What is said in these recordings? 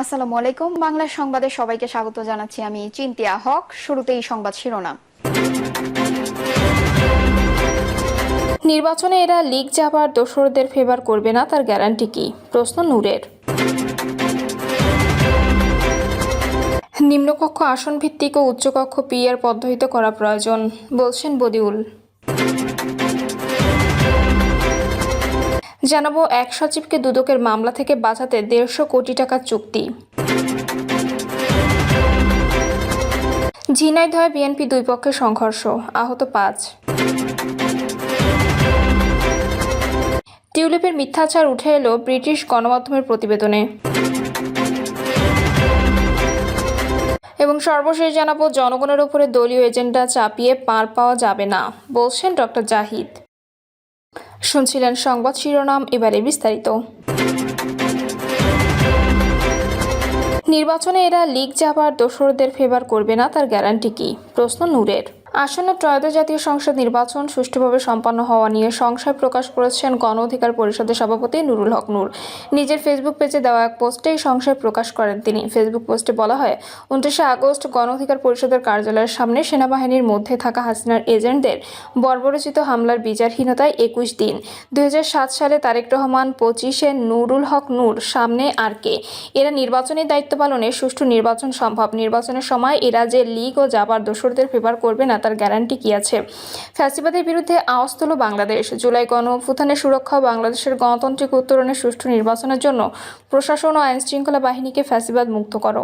আসসালামু আলাইকুম। বাংলা সংবাদে সবাইকে স্বাগত জানাচ্ছি আমি চিন্তিয়া হক। শুরুতেই সংবাদ শিরোনাম। নির্বাচনে এরা লিগ যাবার দোসরদের ফেভার করবে না, তার গ্যারান্টি কি? প্রশ্ন নূরের। নিম্নকক্ষ আসন ভিত্তিক ও উচ্চকক্ষ পিএর পদ্ধতিতে করা প্রয়োজন, বলছেন বদিউল। জানাব এক সচিবকে দুদকের মামলা থেকে বাঁচাতে দেড়শো কোটি টাকার চুক্তি। ঝিনাইদহে বিএনপি দুই পক্ষের সংঘর্ষ, আহত পাঁচ। টিউলিপের মিথ্যাচার উঠে এলো ব্রিটিশ গণমাধ্যমের প্রতিবেদনে। এবং সর্বশেষ জানাব, জনগণের উপরে দলীয় এজেন্ডা চাপিয়ে পার পাওয়া যাবে না, বলছেন ডক্টর জাহিদ। শুনছিলেন সংবাদ শিরোনাম, এবারে বিস্তারিত। নির্বাচনে এরা লিগ যাবার দোসরদের ফেভার করবে না, তার গ্যারান্টি কি? প্রশ্ন নূরের। আসন্ন ত্রয়োদশ জাতীয় সংসদ নির্বাচন সুষ্ঠুভাবে সম্পন্ন হওয়া নিয়ে সংশয় প্রকাশ করেছেন গণ অধিকার পরিষদের সভাপতি নুরুল হক নূর। নিজের ফেসবুক পেজে দেওয়া এক পোস্টে এই সংশয় প্রকাশ করেন তিনি। ফেসবুক পোস্টে বলা হয়, উনত্রিশে আগস্ট গণ অধিকার পরিষদের কার্যালয়ের সামনে সেনাবাহিনীর মধ্যে থাকা হাসিনার এজেন্টদের বর্বরচিত হামলার বিচারহীনতায় একুশ দিন। দু হাজার সাত সালে তারেক রহমান, পঁচিশে নুরুল হক নূর, সামনে আর কে? এরা নির্বাচনী দায়িত্ব পালনে সুষ্ঠু নির্বাচন সম্ভব। নির্বাচনের সময় এরা যে লীগ ও জাবার দোসরদের ফেভার করবে না তার গ্যারান্টি কি আছে? ফ্যাসিবাদের বিরুদ্ধে আওয়াজ তোলো বাংলাদেশ। জুলাই গণ অভ্যুত্থানের সুরক্ষা বাংলাদেশের গণতান্ত্রিক উত্তরণের সুষ্ঠু নির্বাচনের জন্য প্রশাসন ও আইন শৃঙ্খলা বাহিনীকে ফ্যাসিবাদ মুক্ত করো।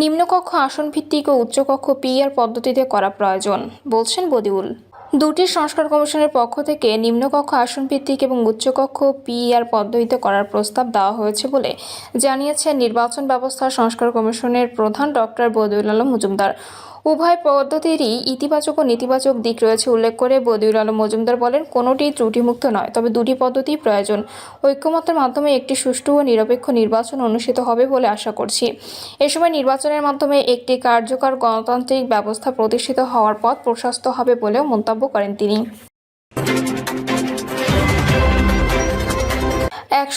নিম্নকক্ষ আসন ভিত্তিক ও উচ্চকক্ষ পিআর পদ্ধতিতে করা প্রয়োজন, বলছেন বদিউল। দুটি সংস্কার কমিশনের পক্ষ থেকে নিম্নকক্ষ আসন ভিত্তিক এবং উচ্চকক্ষ পিআর পদ্ধতিতে করার প্রস্তাব দেওয়া হয়েছে বলে জানিয়েছেন নির্বাচন ব্যবস্থা সংস্কার কমিশনের প্রধান ডক্টর বদিউল আলম মজুমদার। উভয় পদ্ধতিরই ইতিবাচক ও নেতিবাচক দিক রয়েছে উল্লেখ করে বদিউল আলম মজুমদার বলেন, কোনোটি ত্রুটিমুক্ত নয়, তবে দুটি পদ্ধতি প্রয়োজন। ঐক্যমতের মাধ্যমে একটি সুষ্ঠু ও নিরপেক্ষ নির্বাচন অনুষ্ঠিত হবে বলে আশা করছি। এ সময় নির্বাচনের মাধ্যমে একটি কার্যকর গণতান্ত্রিক ব্যবস্থা প্রতিষ্ঠিত হওয়ার পথ প্রশস্ত হবে বলেও মন্তব্য করেন তিনি।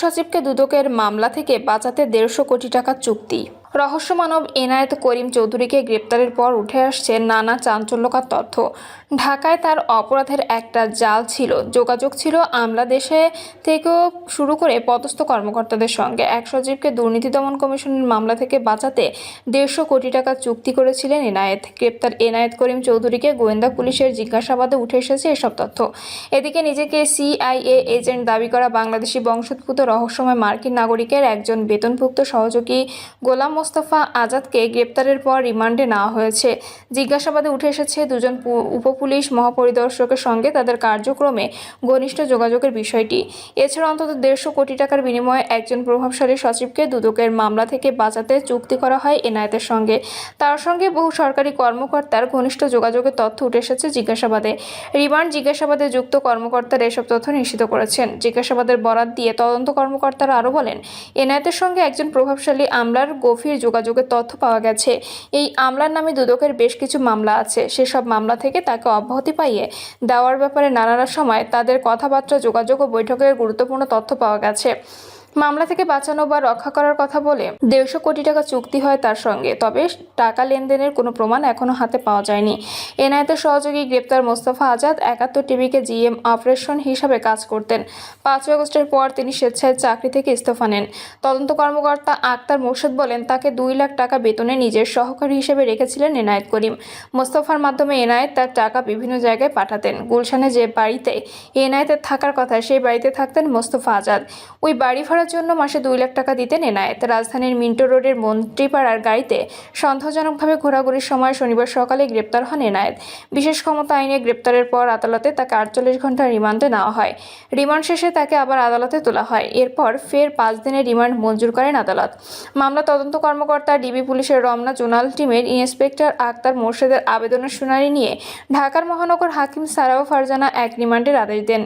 সচিবকে দুদকের মামলা থেকে বাঁচাতে দেড়শো কোটি টাকার চুক্তি। রহস্য মানব এনায়েত করিম চৌধুরীকে গ্রেপ্তারের পর উঠে আসছে নানা চাঞ্চল্যকর তথ্য। ঢাকায় তার অপরাধের একটা জাল ছিল। যোগাযোগ ছিল আমলা দেশে থেকেও শুরু করে পদস্থ কর্মকর্তাদের সঙ্গে। এক সচিবকে দুর্নীতি দমন কমিশনের মামলা থেকে বাঁচাতে দেড়শো কোটি টাকা চুক্তি করেছিলেন এনায়েত। গ্রেপ্তার এনায়েত করিম চৌধুরীকে গোয়েন্দা পুলিশের জিজ্ঞাসাবাদে উঠে এসেছে এসব তথ্য। এদিকে নিজেকে সিআইএ এজেন্ট দাবি করা বাংলাদেশি বংশোদ্ভূত রহস্যময় মার্কিন নাগরিকের একজন বেতনভুক্ত সহযোগী গোলাম মোস্তফা আজাদকে গ্রেপ্তারের পর রিমান্ডে নেওয়া হয়েছে। জিজ্ঞাসাবাদে উঠে এসেছে, দুজন উপপুলিশ মহাপরিদর্শকের সঙ্গে তাদের কার্যক্রমে ঘনিষ্ঠ যোগাযোগের বিষয়টি। এছাড়া অন্তত দেড়শো কোটি টাকার বিনিময়ে একজন প্রভাবশালী সচিবকে দুদকের মামলা থেকে বাঁচাতে চুক্তি করা হয় এনায়েতের সঙ্গে। তার সঙ্গে বহু সরকারি কর্মকর্তার ঘনিষ্ঠ যোগাযোগের তথ্য উঠে এসেছে জিজ্ঞাসাবাদে। রিমান্ড জিজ্ঞাসাবাদে যুক্ত কর্মকর্তারা এসব তথ্য নিশ্চিত করেছেন। জিজ্ঞাসাবাদের বরাত দিয়ে তদন্ত কর্মকর্তারা আরও বলেন এনআইতের সঙ্গে একজন প্রভাবশালী আমলার গভীর যোগাযোগের তথ্য পাওয়া গেছে। এই আমলার নামে দুদকের বেশ কিছু মামলা আছে। সেসব মামলা থেকে তাকে অব্যাহতি পাইয়ে দেওয়ার ব্যাপারে নানান সময় তাদের কথাবার্তা, যোগাযোগ ও বৈঠকের গুরুত্বপূর্ণ তথ্য পাওয়া গেছে। মামলা থেকে বাঁচানো বা রক্ষা করার কথা বলে দেড়শো কোটি টাকা চুক্তি হয় তার সঙ্গে, তবে টাকা লেনদেনের কোনো প্রমাণ এখনও হাতে পাওয়া যায়নি। এনআইতের সহযোগী গ্রেপ্তার মোস্তফা আজাদ একাত্তর টিভিকে জিএম অপারেশন হিসাবে কাজ করতেন। পাঁচই আগস্টের পর তিনি স্বেচ্ছায় চাকরি থেকে ইস্তফা নেন। তদন্ত কর্মকর্তা আক্তার মোর্শেদ বলেন, তাকে দুই লাখ টাকা বেতনে নিজের সহকারী হিসেবে রেখেছিলেন এনায়েত করিম। মোস্তফার মাধ্যমে এনায়েত তার টাকা বিভিন্ন জায়গায় পাঠাতেন। গুলশানে যে বাড়িতে এনায়েতের থাকার কথা, সেই বাড়িতে থাকতেন মোস্তফা আজাদ। ওই বাড়ি ভাড়ার জন্য মাসে দুই লাখ টাকা দিতেন এনায়েত রাজধানীর মিন্টো রোডের মন্ত্রীপাড়ার গাড়িতে সন্দেহজনকভাবে ঘোরাঘুরির সময় শনিবার সকালে গ্রেপ্তার হন এনায়েত। বিশেষ ক্ষমতা আইনে গ্রেপ্তারের পর আদালতে তাকে আটচল্লিশ ঘণ্টা রিমান্ডে নেওয়া হয়। রিমান্ড শেষে তাকে আবার আদালতে তোলা হয়। এরপর ফের পাঁচ দিনের রিমান্ড মঞ্জুর করেন আদালত। মামলা তদন্ত কর্মকর্তা ডিবি পুলিশের রমনা জোনাল টিমের ইন্সপেক্টর আক্তার মোর্শেদের আবেদনের শুনানি নিয়ে ঢাকার মহানগর হাকিম সারাও ফারজানা এক রিমান্ডের আদেশ দেন।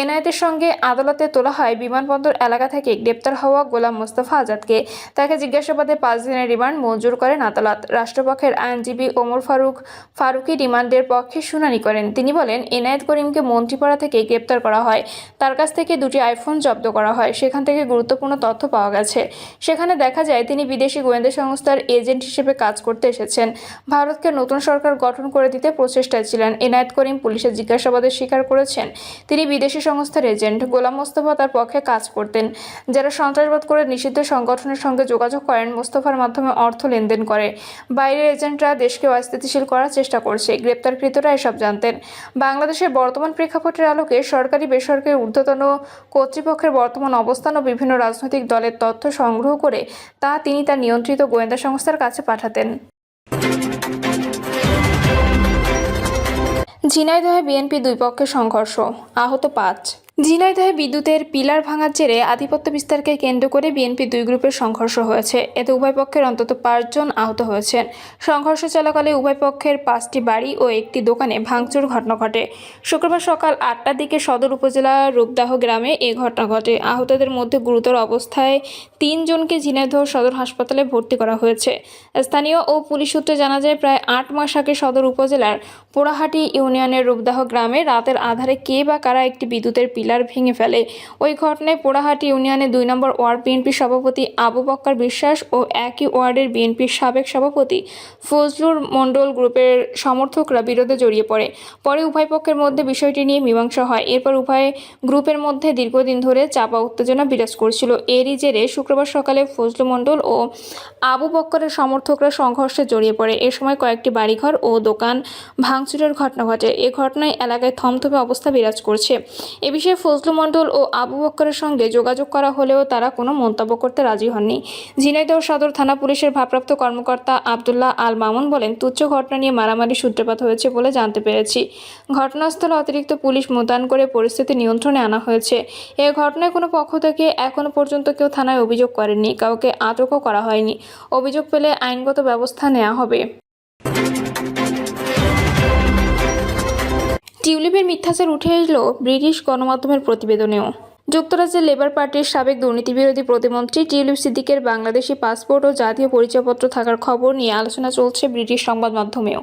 এনআইতের সঙ্গে আদালতে তোলা হয় বিমানবন্দর এলাকা থেকে গ্রেপ্তার হওয়া গোলাম মোস্তফা আজাদকে তাকে জিজ্ঞাসাবাদে পাঁচ দিনের রিমান্ড মঞ্জুর করেন আদালত রাষ্ট্রপক্ষের আইনজীবী ওমর ফারুক, ফারুকি রিমান্ডের পক্ষে শুনানি করেন। তিনি বলেন, এনায়েত করিমকে মন্ত্রীপাড়া থেকে গ্রেপ্তার করা হয়। তার কাছ থেকে দুটি আইফোন জব্দ করা হয়। সেখান থেকে গুরুত্বপূর্ণ তথ্য পাওয়া গেছে। সেখানে দেখা যায়, তিনি বিদেশি গোয়েন্দা সংস্থার এজেন্ট হিসেবে কাজ করতে এসেছেন। ভারতকে নতুন সরকার গঠন করে দিতে প্রচেষ্টায় ছিলেন। এনায়েত করিম পুলিশের জিজ্ঞাসাবাদে স্বীকার করেছেন, তিনি বিদেশি সংস্থার এজেন্ট। গোলাম মোস্তফা তার পক্ষে কাজ করতেন। যারা সন্ত্রাসবাদ করে নিষিদ্ধ সংগঠনের সঙ্গে যোগাযোগ করেন, মোস্তফার মাধ্যমে অর্থ লেনদেন করে। বাইরের এজেন্টরা দেশকে অস্থিতিশীল করার চেষ্টা করছে। গ্রেপ্তারকৃতরা এসব জানতেন। বাংলাদেশের বর্তমান প্রেক্ষাপটের আলোকে সরকারি, বেসরকারি, ঊর্ধ্বতন কর্তৃপক্ষের বর্তমান অবস্থান ও বিভিন্ন রাজনৈতিক দলের তথ্য সংগ্রহ করে তা তিনি তার নিয়ন্ত্রিত গোয়েন্দা সংস্থার কাছে পাঠাতেন। ঝিনাইদহে বিএনপি দুই পক্ষের সংঘর্ষ। আহত পাঁচ। ঝিনাইদহে বিদ্যুতের পিলার ভাঙার জেরে আধিপত্য বিস্তারকে কেন্দ্র করে বিএনপি দুই গ্রুপের সংঘর্ষ হয়েছে। এতে উভয় পক্ষের অন্তত পাঁচজন আহত হয়েছেন। সংঘর্ষ চলাকালে উভয় পক্ষের পাঁচটি বাড়ি ও একটি দোকানে ভাঙচুর ঘটনা ঘটে। শুক্রবার সকাল আটটার দিকে সদর উপজেলা রূপদাহ গ্রামে এ ঘটনা ঘটে। আহতদের মধ্যে গুরুতর অবস্থায় তিনজনকে ঝিনাইদহ সদর হাসপাতালে ভর্তি করা হয়েছে। স্থানীয় ও পুলিশ সূত্রে জানা যায়, প্রায় আট মাস আগে সদর উপজেলার পোড়াহাটি ইউনিয়নের রূপদাহ গ্রামে রাতের আধারে কে বা কারা একটি বিদ্যুতের পিলার ভেঙে ফেলে। ওই ঘটনায় পোড়াহাটি ইউনিয়নে দুই নম্বর ওয়ার্ড বিএনপির সভাপতি আবু বক্কর বিশ্বাস ও একই ওয়ার্ডের বিএনপির সাবেক সভাপতি ফজলুর মণ্ডল গ্রুপের সমর্থকরা বিরোধে জড়িয়ে পড়ে। পরে উভয় পক্ষের মধ্যে বিষয়টি নিয়ে মীমাংসা হয়। এরপর উভয় গ্রুপের মধ্যে দীর্ঘদিন ধরে চাপা উত্তেজনা বিরাজ করছিল। এরই জেরে শুক্রবার সকালে ফজলু মণ্ডল ও আবু বক্করের সমর্থকরা সংঘর্ষে জড়িয়ে পড়ে। এ সময় কয়েকটি বাড়িঘর ও দোকান ভাঙচুরের ঘটনা ঘটে। এ ঘটনায় এলাকায় থমথমে অবস্থা বিরাজ করছে। এ বিষয়ে ফজলু মণ্ডল ও আবু বক্করের সঙ্গে যোগাযোগ করা হলেও তারা কোনো মন্তব্য করতে রাজি হননি। ঝিনাইদহ সদর থানা পুলিশের ভারপ্রাপ্ত কর্মকর্তা আবদুল্লাহ আল মামুন বলেন, তুচ্ছ ঘটনা নিয়ে মারামারি সূত্রপাত হয়েছে বলে জানতে পেরেছি। ঘটনাস্থলে অতিরিক্ত পুলিশ মোতায়েন করে পরিস্থিতি নিয়ন্ত্রণে আনা হয়েছে। এ ঘটনায় কোনো পক্ষ থেকে এখনও পর্যন্ত কেউ থানায় অভিযোগ করেনি কাউকে আটকও করা হয়নি। অভিযোগ পেলে আইনগত ব্যবস্থা নেওয়া হবে। টিউলিপের মিথ্যাচার উঠে এলো ব্রিটিশ গণমাধ্যমের প্রতিবেদনেও। যুক্তরাজ্যের লেবার পার্টির সাবেক দুর্নীতিবিরোধী প্রতিমন্ত্রী টিউলিপ সিদ্দিকের বাংলাদেশি পাসপোর্ট ও জাতীয় পরিচয়পত্র থাকার খবর নিয়ে আলোচনা চলছে ব্রিটিশ সংবাদ মাধ্যমেও।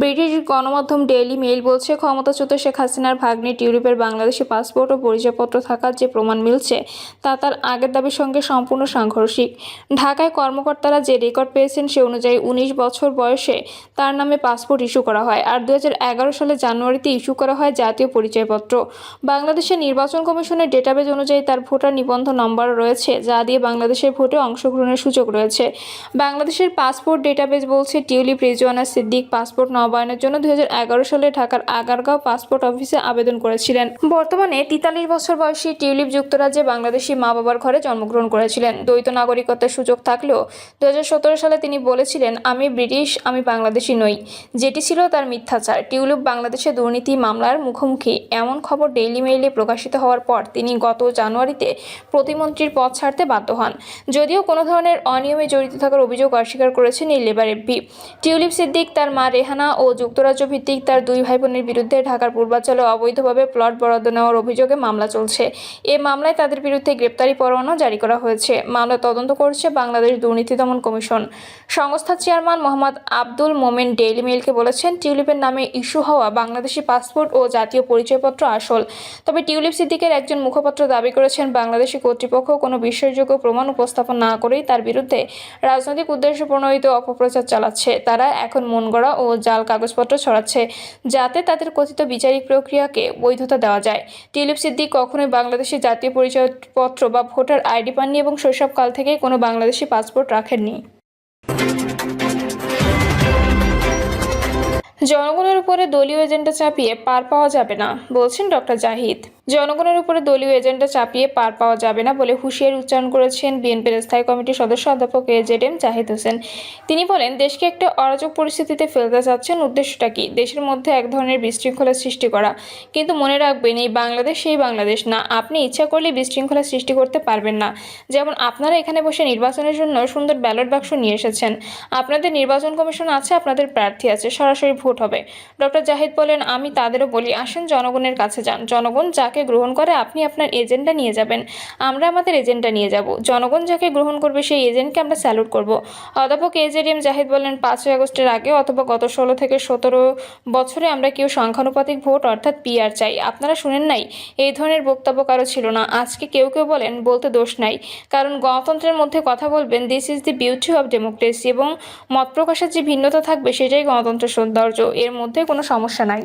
ব্রিটিশ গণমাধ্যম ডেইলি মেইল বলছে, ক্ষমতাচ্যুত শেখ হাসিনার ভাগ্নে টিউলিপের বাংলাদেশি পাসপোর্ট ও পরিচয়পত্র থাকার যে প্রমাণ মিলছে, তা তার আগের দাবির সঙ্গে সম্পূর্ণ সাংঘর্ষিক। ঢাকায় কর্মকর্তারা যে রেকর্ড পেয়েছেন সে অনুযায়ী উনিশ বছর বয়সে তার নামে পাসপোর্ট ইস্যু করা হয় আর দু হাজার এগারো সালে জানুয়ারিতে ইস্যু করা হয় জাতীয় পরিচয়পত্র। বাংলাদেশের নির্বাচন কমিশনের ডেটাবেজ অনুযায়ী তার ভোটার নিবন্ধন নম্বর রয়েছে, যা দিয়ে বাংলাদেশের ভোটে অংশগ্রহণের সুযোগ রয়েছে। বাংলাদেশের পাসপোর্ট ডেটাবেজ বলছে, টিউলিপ রিজওয়ানা সিদ্দিক পাসপোর্ট নবায়নের জন্য দু হাজার এগারো সালে ঢাকার আগারগাঁও পাসপোর্ট অফিসে আবেদন করেছিলেন। বর্তমানে তেতাল্লিশ বছর বয়সী টিউলিপ যুক্তরাজ্যে বাংলাদেশি মা বাবার ঘরে জন্মগ্রহণ করেছিলেন। দ্বৈত নাগরিকত্বের সুযোগ থাকলেও দুই হাজার সতেরো সালে তিনি বলেছিলেন, আমি ব্রিটিশ, আমি বাংলাদেশি নই। যেটি ছিল তার মিথ্যাচার। টিউলিপ বাংলাদেশে দুর্নীতি, মামলার মুখোমুখি। এমন খবর ডেইলি মেইলে প্রকাশিত হওয়ার পর তিনি গত জানুয়ারিতে প্রতিমন্ত্রীর পদ ছাড়তে বাধ্য হন। যদিও কোনো ধরনের অনিয়মে জড়িত থাকার অভিযোগ অস্বীকার করেছেন এই লেবার এমপি টিউলিপ সিদ্দিক, তার মা রেহানা ও যুক্তরাজ্য ভিত্তিক তার দুই ভাই বোনের বিরুদ্ধে ঢাকার পূর্বাঞ্চলে অবৈধভাবে প্লট বরাদ্দ নেওয়ার অভিযোগে মামলা চলছে। এ মামলায় তাদের বিরুদ্ধে গ্রেপ্তারি পরোয়ানা জারি করা হয়েছে। মামলা তদন্ত করছে বাংলাদেশ দুর্নীতি দমন কমিশন। সংস্থার চেয়ারম্যান মোহাম্মদ আব্দুল মোমেন ডেইলি মেইলকে বলেছেন, টিউলিপের নামে ইস্যু হওয়া বাংলাদেশি পাসপোর্ট ও জাতীয় পরিচয়পত্র আসল। তবে টিউলিপ সিদ্দিকের একজন মুখপাত্র দাবি করেছেন বাংলাদেশি কর্তৃপক্ষ। কোনো বিশ্বাসযোগ্য প্রমাণ উপস্থাপন না করেই তার বিরুদ্ধে রাজনৈতিক উদ্দেশ্য প্রণোদিত অপপ্রচার চালাচ্ছে। তারা এখন মন গড়া ও জাল কাগজপত্র ছড়াচ্ছে, যাতে তাদের কথিত বিচারিক প্রক্রিয়াকে বৈধতা দেওয়া যায়। টিউলিপ সিদ্দিক কখনোই বাংলাদেশি জাতীয় পরিচয়পত্র বা ভোটার আইডি পাননি এবং শৈশবকাল থেকেই কোনো বাংলাদেশি পাসপোর্ট রাখেননি। জনগণের উপরে দলীয় এজেন্ডা চাপিয়ে পার পাওয়া যাবে না, বলছেন ডক্টর জাহিদ। জনগণের উপরে দলীয় এজেন্ডা চাপিয়ে পার পাওয়া যাবে না বলে হুঁশিয়ারি উচ্চারণ করেছেন বিএনপির স্থায়ী কমিটির সদস্য অধ্যাপক A Z M Zahid Hossain. তিনি বলেন, দেশকে একটা অরাজক পরিস্থিতিতে ফেলতে চাচ্ছেন উদ্দেশ্যটা কি? দেশের মধ্যে এক ধরনের বিশৃঙ্খলা সৃষ্টি করা। কিন্তু মনে রাখবেন, এই বাংলাদেশ সেই বাংলাদেশ না। আপনি ইচ্ছা করলে বিশৃঙ্খলা সৃষ্টি করতে পারবেন না। যেমন আপনারা এখানে বসে নির্বাচনের জন্য সুন্দর ব্যালট বাক্স নিয়ে এসেছেন। আপনাদের নির্বাচন কমিশন আছে, আপনাদের প্রার্থী আছে, সরাসরি ভোট হবে। ডক্টর জাহিদ বলেন, আমি তাদেরও বলি, আসেন জনগণের কাছে যান। জনগণ যা যাকে গ্রহণ করে আপনি আপনার এজেন্টটা নিয়ে যাবেন। আমরা আমাদের এজেন্টটা নিয়ে যাব। জনগণ যাকে গ্রহণ করবে সেই এজেন্টকে আমরা স্যালুট করব। অধ্যাপক এজেডিএম জাহিদ বলেন, পাঁচই আগস্টের আগে অথবা গত ষোলো থেকে সতেরো বছরে আমরা কেউ সংখ্যানুপাতিক ভোট, অর্থাৎ পিআর চাই। আপনারা শুনেন নাই, এই ধরনের বক্তব্য কারও ছিল না। আজকে কেউ কেউ বলেন, বলতে দোষ নাই। কারণ গণতন্ত্রের মধ্যে কথা বলবেন this is the beauty of democracy এবং মত প্রকাশের যে ভিন্নতা থাকবে, সেটাই গণতন্ত্রের সৌন্দর্য। এর মধ্যে কোনো সমস্যা নাই।